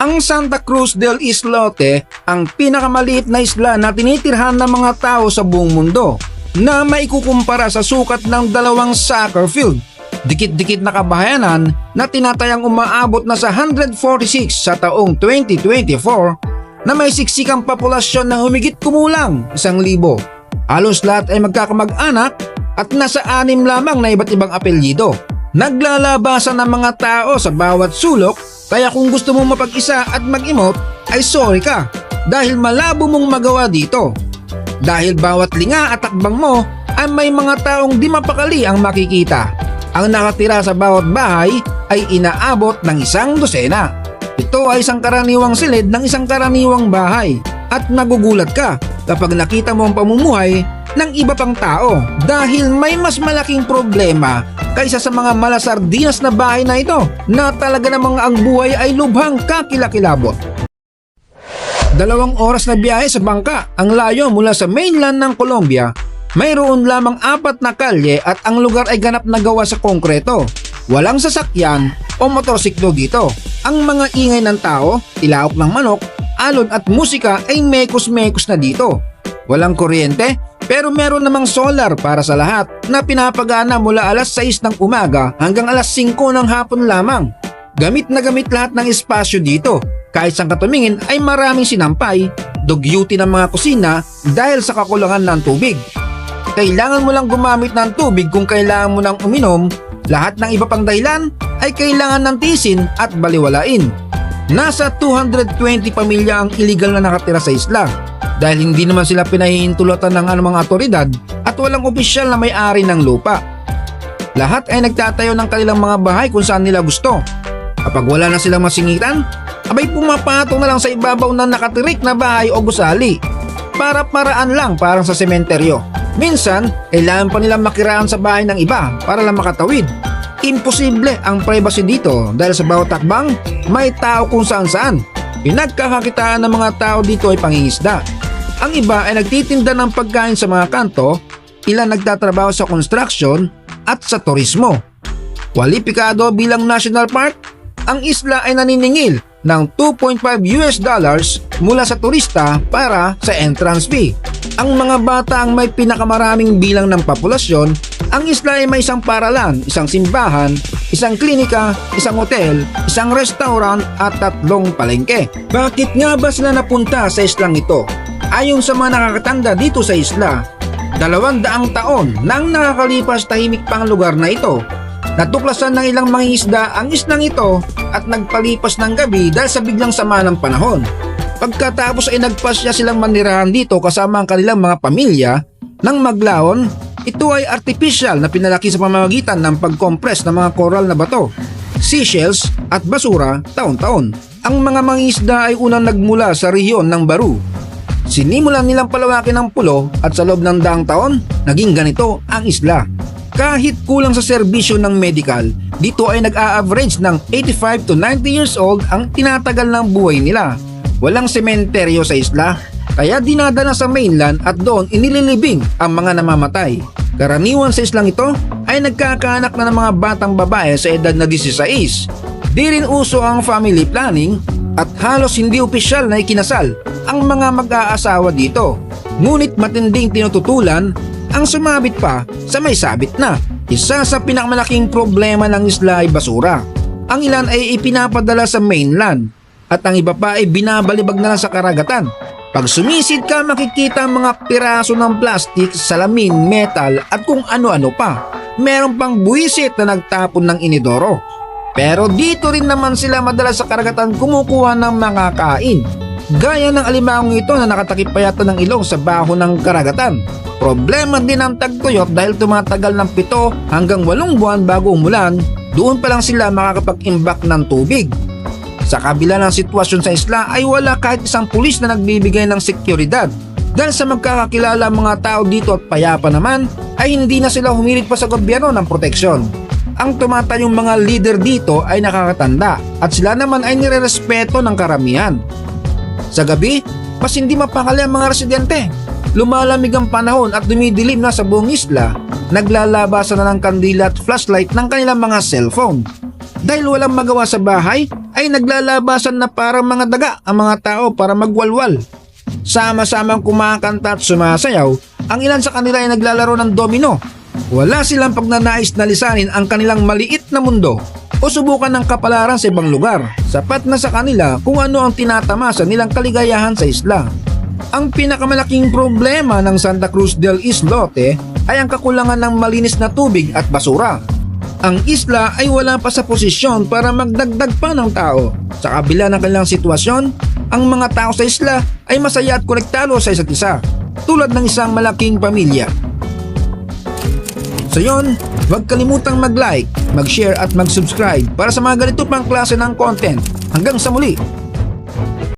Ang Santa Cruz del Islote ang pinakamaliit na isla na tinitirhan ng mga tao sa buong mundo na maikukumpara sa sukat ng dalawang soccer field. Dikit-dikit na kabahayanan na tinatayang umaabot na sa 146 sa taong 2024 na may siksikang populasyon na humigit kumulang isang libo. Halos lahat ay magkakamag-anak at nasa anim lamang na iba't ibang apelyido. Naglalabasan ng mga tao sa bawat sulok kaya kung gusto mong mapag-isa at mag-emote ay sorry ka dahil malabo mong magawa dito. Dahil bawat linga at takbang mo ay may mga taong di mapakali ang makikita. Ang nakatira sa bawat bahay ay inaabot ng isang dosena. Ito ay isang karaniwang silid ng isang karaniwang bahay at nagugulat ka kapag nakita mo ang pamumuhay ng iba pang tao dahil may mas malaking problema kaysa sa mga malasardinas na bahay na ito na talaga namang ang buhay ay lubhang kakilakilabot. Dalawang oras na biyahe sa bangka ang layo mula sa mainland ng Colombia. Mayroon lamang apat na kalye at ang lugar ay ganap na gawa sa konkreto. Walang sasakyan o motorsiklo dito. Ang mga ingay ng tao, ilaok ng manok, alon at musika ay mekos-mekos na dito. Walang kuryente pero meron namang solar para sa lahat na pinapagana mula alas 6 ng umaga hanggang alas 5 ng hapon lamang. Gamit na gamit lahat ng espasyo dito. Kahit saan katumingin ay maraming sinampay, dugyuti ng mga kusina dahil sa kakulangan ng tubig. Kailangan mo lang gumamit ng tubig kung kailangan mo nang uminom, lahat ng iba pang dahilan ay kailangan ng tisin at baliwalain. Nasa 220 pamilya ang illegal na nakatira sa isla dahil hindi naman sila pinahihintulutan ng anumang otoridad at walang opisyal na may-ari ng lupa. Lahat ay nagtatayo ng kanilang mga bahay kung saan nila gusto. Kapag wala na silang masingitan, abay pumapatong na lang sa ibabaw ng nakatirik na bahay o gusali. Para paraan lang parang sa sementeryo. Minsan, kailangan pa nilang makiraan sa bahay ng iba para lang makatawid. Imposible ang privacy dito dahil sa bawat takbang, may tao kung saan saan. Pinagkakakitaan ng mga tao dito ay pangingisda. Ang iba ay nagtitinda ng pagkain sa mga kanto, ilan nagtatrabaho sa construction at sa turismo. Kwalipikado bilang national park, ang isla ay naniningil ng 2.5 US dollars mula sa turista para sa entrance fee. Ang mga bata ang may pinakamaraming bilang ng populasyon, ang isla ay may isang paralan, isang simbahan, isang klinika, isang hotel, isang restaurant at tatlong palengke. Bakit nga ba sila napunta sa islang ito? Ayon sa mga nakakatanda dito sa isla, dalawang daang taon nang nakakalipas tahimik pang lugar na ito. Natuklasan ng ilang mangingisda ang islang ito at nagpalipas ng gabi dahil sa biglang sama ng panahon. Pagkatapos ay nagpasya silang manirahan dito kasama ang kanilang mga pamilya nang maglaon, ito ay artificial na pinalaki sa pamamagitan ng pagkompress ng mga coral na bato, seashells at basura taon-taon. Ang mga mangisda ay unang nagmula sa rehiyon ng Baru. Sinimulan nilang palawakin ang pulo at sa loob ng daang taon, naging ganito ang isla. Kahit kulang sa serbisyo ng medical, dito ay nag-a-average ng 85 to 90 years old ang tinatagal ng buhay nila. Walang sementeryo sa isla, kaya dinadala sa mainland at doon inililibing ang mga namamatay. Karaniwan sa islang ito ay nagkakaanak na ng mga batang babae sa edad na 16. Di rin uso ang family planning at halos hindi opisyal na ikinasal ang mga mag-aasawa dito. Ngunit matinding tinututulan ang sumabit pa sa may sabit na. Isa sa pinakamalaking problema ng isla ay basura. Ang ilan ay ipinapadala sa mainland at ang iba pa ay binabalibag na lang sa karagatan. Pag sumisid ka makikita ang mga piraso ng plastic, salamin, metal at kung ano-ano pa. Meron pang buwisit na nagtapon ng inidoro. Pero dito rin naman sila madalas sa karagatan kumukuha ng mga kain. Gaya ng alimangong ito na nakatakip pa yata ng ilong sa baho ng karagatan. Problema din ang tagtuyot dahil tumatagal ng pito hanggang walong buwan bago umulan, doon pa lang sila makakapag-imbak ng tubig. Sa kabila ng sitwasyon sa isla ay wala kahit isang pulis na nagbibigay ng seguridad. Dahil sa magkakakilala mga tao dito at payapa naman ay hindi na sila humirit pa sa gobyerno ng proteksyon. Ang tumatayong mga leader dito ay nakakatanda at sila naman ay nirerespeto ng karamihan. Sa gabi, mas hindi mapakali ang mga residente. Lumalamig ang panahon at dumidilim na sa buong isla, naglalabasan na ng kandila at flashlight ng kanilang mga cellphone. Dahil walang magawa sa bahay, ay naglalabasan na parang mga daga ang mga tao para magwalwal. Sama-samang kumakanta at sumasayaw, ang ilan sa kanila ay naglalaro ng domino. Wala silang pagnanais na lisanin ang kanilang maliit na mundo o subukan ng kapalaran sa ibang lugar. Sapat na sa kanila kung ano ang tinatamasa nilang kaligayahan sa isla. Ang pinakamalaking problema ng Santa Cruz del Islote ay ang kakulangan ng malinis na tubig at basura. Ang isla ay wala pa sa posisyon para magdagdag pa ng tao. Sa kabila ng kanilang sitwasyon, ang mga tao sa isla ay masaya at konektado sa isa't isa, tulad ng isang malaking pamilya. So yun, huwag kalimutang mag-like, mag-share at mag-subscribe para sa mga ganito pang klase ng content. Hanggang sa muli,